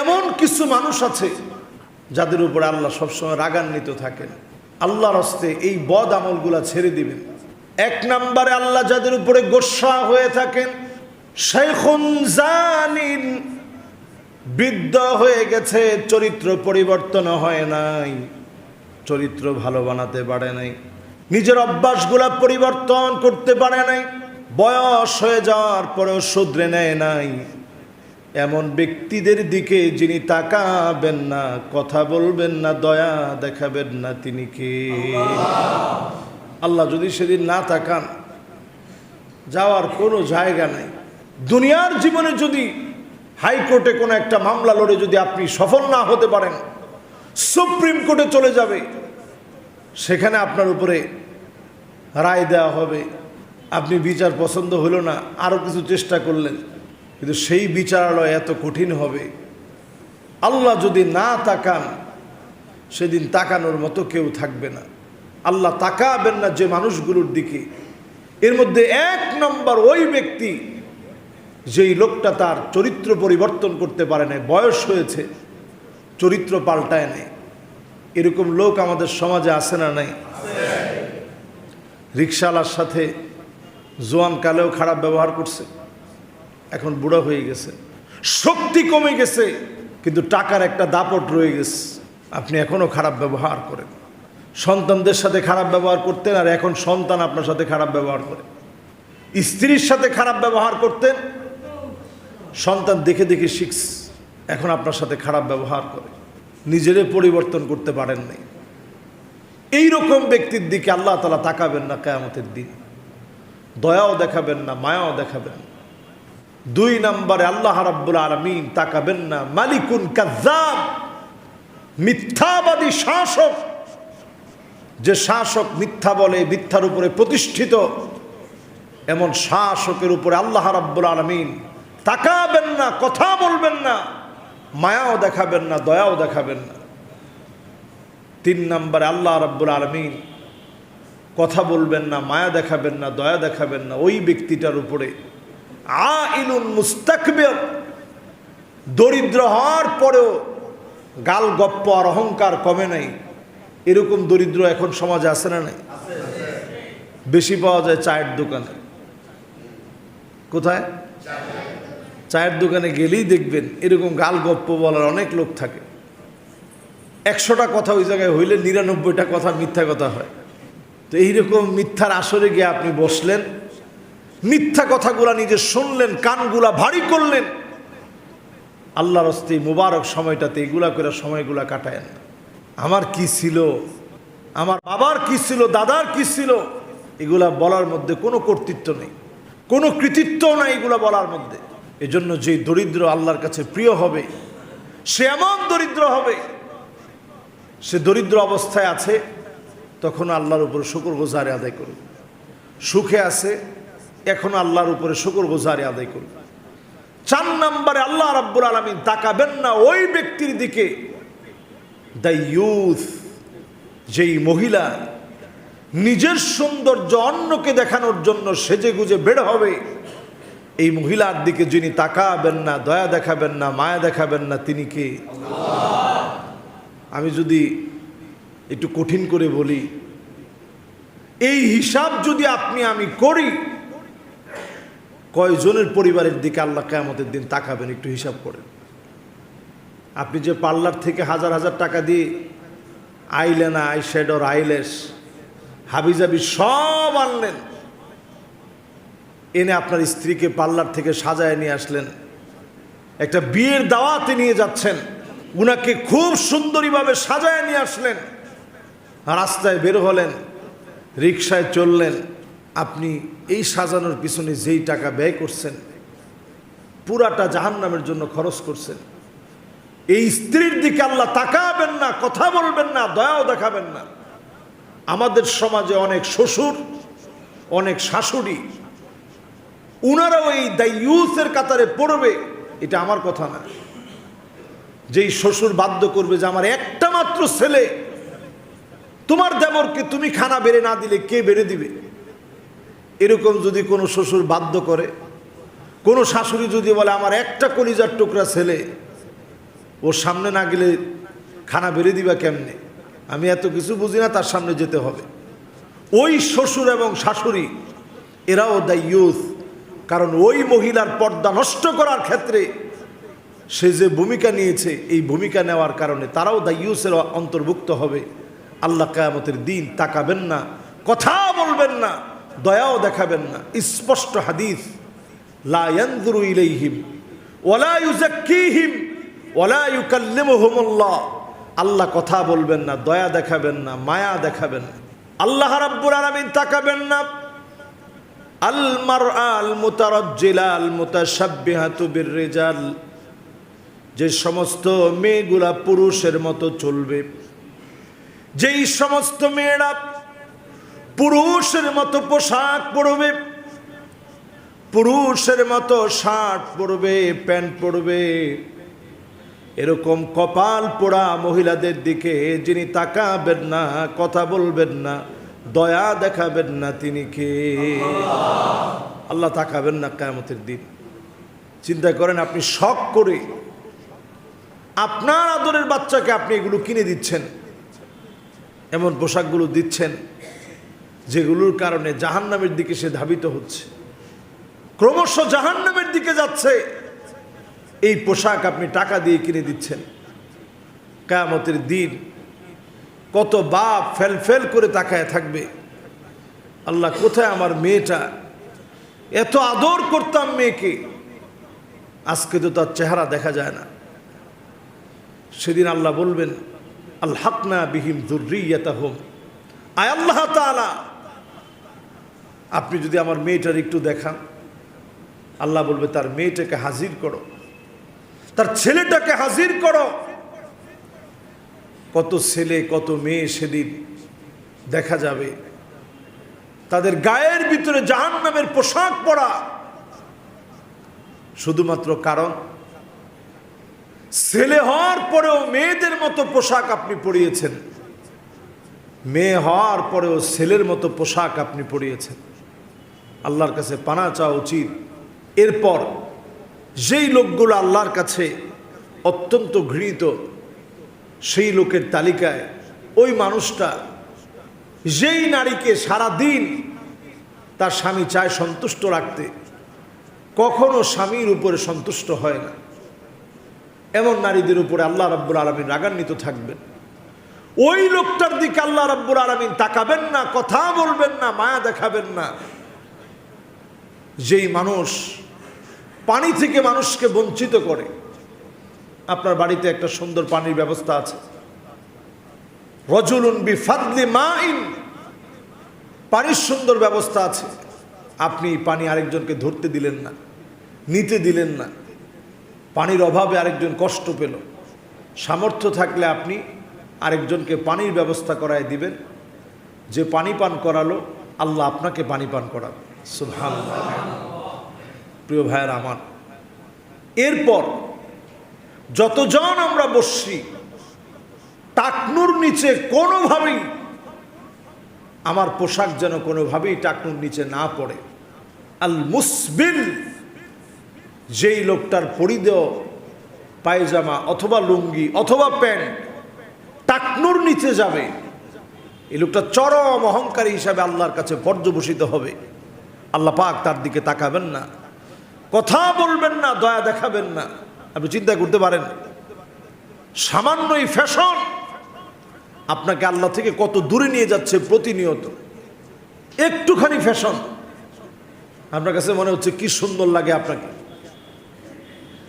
এমন কিছু মানুষ আছে যাদের উপরে আল্লাহ সবসময় রাগান্বিত থাকেন। আল্লাহর হস্তে এই বদ আমলগুলা ছেড়ে দিবেন। এক নম্বরে আল্লাহ যাদের উপরে গোসা হয়ে থাকেন জানিন, বৃদ্ধ হয়ে গেছে, চরিত্র পরিবর্তন হয় নাই, চরিত্র ভালো বানাতে পারে নাই, নিজের অভ্যাসগুলা পরিবর্তন করতে পারে নাই, বয়স হয়ে যাওয়ার পরেও শুধরে নেয় নাই। এমন ব্যক্তিদের দিকে যিনি তাকাবেন না, কথা বলবেন না, দয়া দেখাবেন না তিনি কে? আল্লাহ যদি সেদিন না তাকান, যাওয়ার কোনো জায়গা নাই। দুনিয়ার জীবনে যদি হাইকোর্টে কোনো একটা মামলা লড়ে যদি আপনি সফল না হতে পারেন, সুপ্রিম কোর্টে চলে যাবে, সেখানে আপনার উপরে রায় দেওয়া হবে। আপনি বিচার পছন্দ হলো না আরও কিছু চেষ্টা করলেন। কিন্তু সেই বিচারালয় এত কঠিন হবে। আল্লাহ যদি না তাকান, সেদিন তাকানোর মতো কেউ থাকবে না। আল্লাহ তাকাবেন না যে মানুষগুলোর দিকে। এর মধ্যে এক নম্বর ওই ব্যক্তি, যেই লোকটা তার চরিত্র পরিবর্তন করতে পারে নাই, বয়স হয়েছে, চরিত্র পাল্টায় নেই। এরকম লোক আমাদের সমাজে আসে না নাই? রিক্সাওয়ালার সাথে জোয়ান কালেও খারাপ ব্যবহার করছে। এখন বুড়ো হয়ে গেছে। শক্তি কমে গেছে, কিন্তু টাকার একটা দাপট রয়ে গেছে। আপনি এখনও খারাপ ব্যবহার করেন। সন্তানদের সাথে খারাপ ব্যবহার করতেন আর এখন সন্তান আপনার সাথে খারাপ ব্যবহার করে। স্ত্রীর সাথে খারাপ ব্যবহার করতেন, সন্তান দেখে দেখে শিখস এখন আপনার সাথে খারাপ ব্যবহার করে। নিজেরে পরিবর্তন করতে পারেন নাই। এই রকম ব্যক্তির দিকে আল্লাহ তালা তাকাবেন না কেয়ামতের দিন। দয়াও দেখাবেন না, মায়াও দেখাবেন না। দুই নম্বরে আল্লাহ রাব্বুল আলমিন তাকাবেন না, মালিকুন কাজাব মিথ্যাবাদী শাসক। যে শাসক মিথ্যা বলে, মিথ্যার উপরে প্রতিষ্ঠিত, এমন শাসকের উপরে আল্লাহ রাব্বুল আলমিন তাকাবেন না, কথা বলবেন না, মায়াও দেখাবেন না, দয়াও দেখাবেন না। তিন নম্বরে আল্লাহ রাব্বুল আলমিন কথা বলবেন না, মায়া দেখাবেন না, দয়া দেখাবেন না, ওই ব্যক্তিটার উপরে আইলুন মুস্তাকবের। দরিদ্র হওয়ার পরেও গাল গপ্প আর অহংকার কমে নাই। এরকম দরিদ্র এখন সমাজে আছে না নাই? বেশি পাওয়া যায় চায়ের দোকানে। কোথায়? চায়ের দোকানে গেলেই দেখবেন এরকম গাল গপ্প বলার অনেক লোক থাকে। একশোটা কথা ওই জায়গায় হইলে নিরানব্বইটা কথা মিথ্যা কথা হয়। তো এইরকম মিথ্যার আসরে গিয়ে আপনি বসলেন মিথ্যা কথাগুলা নিজে শুনলেন, কানগুলা ভারী করলেন। আল্লাহর হস্তে মুবারক সময়টাতে এগুলা করে সময়গুলা কাটায় না। আমার কি ছিল? আমার বাবার কি ছিল? দাদার কি ছিল? এগুলা বলার মধ্যে কোনো কর্তৃত্ব নেই। কোনো কৃতিত্বও নাই এগুলা বলার মধ্যে। এজন্য যে দরিদ্র আল্লাহর কাছে প্রিয় হবে, সে এমন দরিদ্র হবে, সে দরিদ্র অবস্থায় আছে, তখন আল্লাহর উপরে শুকর গোজারে আদায় করবে সুখে আছে এখন আল্লাহর উপরে শুকর গোজারে আদায় করবে চার নম্বরে আল্লাহ রাব্বুল আলমিন তাকাবেন না ওই ব্যক্তির দিকে। দ্য ইউথ যেই মহিলা, নিজের সৌন্দর্য অন্যকে দেখানোর জন্য সেজে গুজে বের হবে। এই মহিলার দিকে যিনি তাকাবেন না, দয়া দেখাবেন না, মায়া দেখাবেন না, তিনি কে? আমি যদি একটু কঠিন করে বলি, এই হিসাব যদি আপনি আমি করি কয়জনের পরিবারের দিকে আল্লাহ কেয়ামতের দিন তাকাবেন একটু হিসাব করেন। আপনি যে পার্লার থেকে হাজার হাজার টাকা দিয়ে আইলেনা, আই শ্যাডোর আইলেস, হাবিজাবি সব আনলেন। এনে আপনার স্ত্রীকে পার্লার থেকে সাজায় নিয়ে আসলেন। একটা বিয়ের দাওয়াতে নিয়ে যাচ্ছেন। উনাকে খুব সুন্দরীভাবে সাজায় নিয়ে আসলেন। রাস্তায় বের হলেন রিক্সায় চললেন। আপনি এই সাজানোর পিছনে যেই টাকা ব্যয় করছেন, পুরাটা জাহান্নামের জন্য খরচ করছেন, এই স্ত্রীর দিকে আল্লাহ তাকাবেন না, কথা বলবেন না, দয়াও দেখাবেন না। আমাদের সমাজে অনেক শ্বশুর, অনেক শাশুড়ি, উনারাও এই দায়ুসের কাতারে পড়বে, এটা আমার কথা না। যেই শ্বশুর বাধ্য করবে যে আমার একটা মাত্র ছেলে, তোমার দেবরকে তুমি খানা বেড়ে না দিলে কে বেড়ে দিবে? এরকম যদি কোনো শ্বশুর বাধ্য করে, কোনো শাশুড়ি যদি বলে, আমার একটা কলিজার টুকরা ছেলে, ওর সামনে না গেলে খানা বেড়ে দিবা কেমনে? আমি এত কিছু বুঝি না, তার সামনে যেতে হবে। ওই শ্বশুর এবং শাশুড়ি, এরাও দ্য ইউথ কারণ ওই মহিলার পর্দা নষ্ট করার ক্ষেত্রে সে যে ভূমিকা নিয়েছে, এই ভূমিকা নেওয়ার কারণে তারাও দ্য ইউসের অন্তর্ভুক্ত হবে। আল্লাহ কায়ামতের দিন তাকাবেন না, কথা বলবেন না। দয়াও দেখাবেন না। স্পষ্ট হাদিস। লা ইয়ানজুরু ইলাইহিম ওয়ালা ইউজাক্কিহিম ওয়ালা ইউকাল্লিমুহুমুল্লাহ। আল্লাহ কথা বলবেন না, দয়া দেখাবেন না, মায়া দেখাবেন না। আল্লাহ রাব্বুল আলামিন তাকাবেন না। আল মারআ আল মুতারাজ্জিলা আল মুতাশাব্বিহাতু বিররিজাল। যে সমস্ত মেয়েগুলা পুরুষের মতো চলবে। যেই সমস্ত মেয়েরা পুরুষের মতো পোশাক পরবে, পুরুষের মতো শার্ট পরবে, প্যান্ট পরবে। এরকম কপাল পোড়া মহিলাদের দিকে যিনি তাকাবেন না, কথা বলবেন না, দয়া দেখাবেন না তিনি কে? আল্লাহ তাকাবেন না কায়ামতের দিন। চিন্তা করেন আপনি শখ করে আপনার আদরের বাচ্চাকে আপনি এগুলো কিনে দিচ্ছেন, এমন পোশাকগুলো দিচ্ছেন যেগুলোর কারণে জাহান্নামের দিকে সে ধাবিত হচ্ছে। ক্রমশ জাহান্নামের দিকে যাচ্ছে। এই পোশাক আপনি টাকা দিয়ে কিনে দিচ্ছেন। কায়ামতের দিন কত বাপ ফেল ফেল করে তাকায় থাকবে। আল্লাহ, কোথায় আমার মেয়েটা? এত আদর করতাম মেয়েকে। আজকে তো তার চেহারা দেখা যায় না। সেদিন আল্লাহ বলবেন আল্লাহনা বিহিম হোম আয় আল্লাহ তালা আপনি যদি আমার মেয়েটার একটু দেখান, আল্লাহ বলবে, তার মেয়েটাকে হাজির করো, তার ছেলেটাকে হাজির করো। কত ছেলে, কত মেয়ে সেদিন দেখা যাবে। তাদের গায়ের ভিতরে জাহান নামের পোশাক পরা। শুধুমাত্র কারণ, ছেলে হওয়ার পরেও মেয়েদের মতো পোশাক আপনি পরিয়েছেন। মেয়ে হওয়ার পরেও ছেলের মতো পোশাক আপনি পরিয়েছেন। আল্লাহর কাছে পানা চাওয়া উচিত। এরপর যেই লোকগুলো আল্লাহর কাছে অত্যন্ত ঘৃণিত, সেই লোকের তালিকায় ওই মানুষটা যেই নারীকে সারা দিন তার স্বামী চায় সন্তুষ্ট রাখতে, কখনো স্বামীর উপরে সন্তুষ্ট হয় না। এমন নারীদের উপরে আল্লাহ রাব্বুল আলমিন রাগান্বিত থাকবেন। ওই লোকটার দিকে আল্লাহ রাব্বুল আলমিন তাকাবেন না, কথা বলবেন না, মায়া দেখাবেন না। যেই মানুষ পানি থেকে মানুষকে বঞ্চিত করে, আপনার বাড়িতে একটা সুন্দর পানির ব্যবস্থা আছে। রজুলুন বি ফাদলি মাইন, পানির সুন্দর ব্যবস্থা আছে। আপনি পানি আরেকজনকে ধরতে দিলেন না, নিতে দিলেন না। পানির অভাবে আরেকজন কষ্ট পেল। সামর্থ্য থাকলে আপনি আরেকজনকে পানির ব্যবস্থা করায় দিবেন। যে পানি পান করালো, আল্লাহ আপনাকে পানি পান করাবে। প্রিয় ভাইয়ের আমার, এরপর যতজন আমরা বসছি, টাকনুর নিচে কোনোভাবেই, আমার পোশাক যেন কোনোভাবেই টাকনুর নিচে না পড়ে। আল মুসবিল যেই লোকটার পরিদেয় পায়জামা অথবা লুঙ্গি অথবা প্যান্ট টাকনুর নিচে যাবে, এই লোকটা চরম অহংকারী হিসাবে আল্লাহর কাছে পর্যবসিত হবে। আল্লাহ পাক তার দিকে তাকাবেন না। কথা বলবেন না, দয়া দেখাবেন না। আপনি চিন্তা করতে পারেন। সামান্যই ফ্যাশন। আপনাকে আল্লাহ থেকে কত দূরে নিয়ে যাচ্ছে প্রতিনিয়ত। একটুখানি ফ্যাশন। আপনার কাছে মনে হচ্ছে কি সুন্দর লাগে আপনাকে।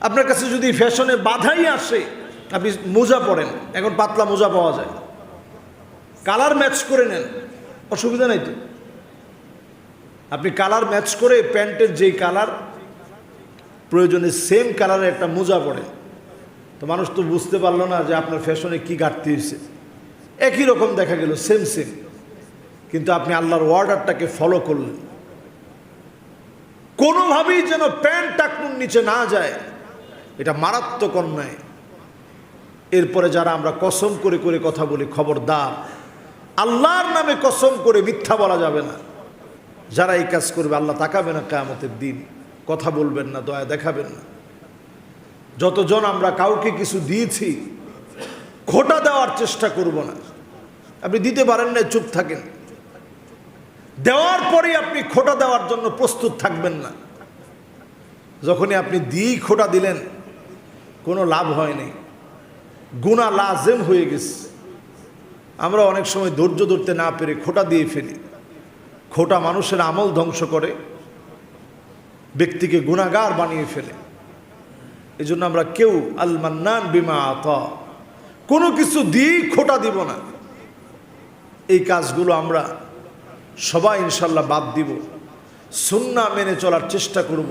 আপনার কাছে যদি ফ্যাশনে বাধাই আসে, আপনি মোজা পরেন। এখন পাতলা মোজা পাওয়া যায়। কালার ম্যাচ করে নেন। অসুবিধা নাই তো? আপনি কালার ম্যাচ করে প্যান্টের যেই কালার, প্রয়োজনে সেম কালারের একটা মোজা পড়ে তো মানুষ তো বুঝতে পারল না যে আপনার ফ্যাশনে কি ঘাটতি হয়েছে। একই রকম দেখা গেল, সেম সেম। কিন্তু আপনি আল্লাহর অর্ডারটাকে ফলো করলেন। কোনোভাবেই যেন প্যান্ট টাকনুর নিচে না যায়, এটা মারাত্মক অন্যায়। এরপরে যারা আমরা কসম করে করে কথা বলি, খবরদার, আল্লাহর নামে কসম করে মিথ্যা বলা যাবে না। যারা এই কাজ করবে, আল্লাহ তাকাবে না কেয়ামতের দিন। কথা বলবেন না, দয়া দেখাবেন না। যতজন আমরা কাউকে কিছু দিয়েছি, খোটা দেওয়ার চেষ্টা করব না। আপনি দিতে পারেন না চুপ থাকেন। দেওয়ার পরে আপনি খোটা দেওয়ার জন্য প্রস্তুত থাকবেন না। যখনই আপনি দিয়েই খোটা দিলেন, কোনো লাভ হয়নি গুণা লাজেম হয়ে গেছে। আমরা অনেক সময় ধৈর্য ধরতে না পেরে খোটা দিয়ে ফেলি। খোটা মানুষের আমল ধ্বংস করে, ব্যক্তিকে গুণাগার বানিয়ে ফেলে। এই জন্য আমরা কেউ আল মান্নান বিমা আত, কোনো কিছু দিয়েই খোটা দিব না। এই কাজগুলো আমরা সবাই ইনশাল্লাহ বাদ দিব সুন্না মেনে চলার চেষ্টা করব,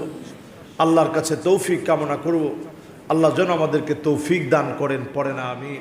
আল্লাহর কাছে তৌফিক কামনা করব, আল্লাহ যেন আমাদেরকে তৌফিক দান করেন, পড়ে না আমি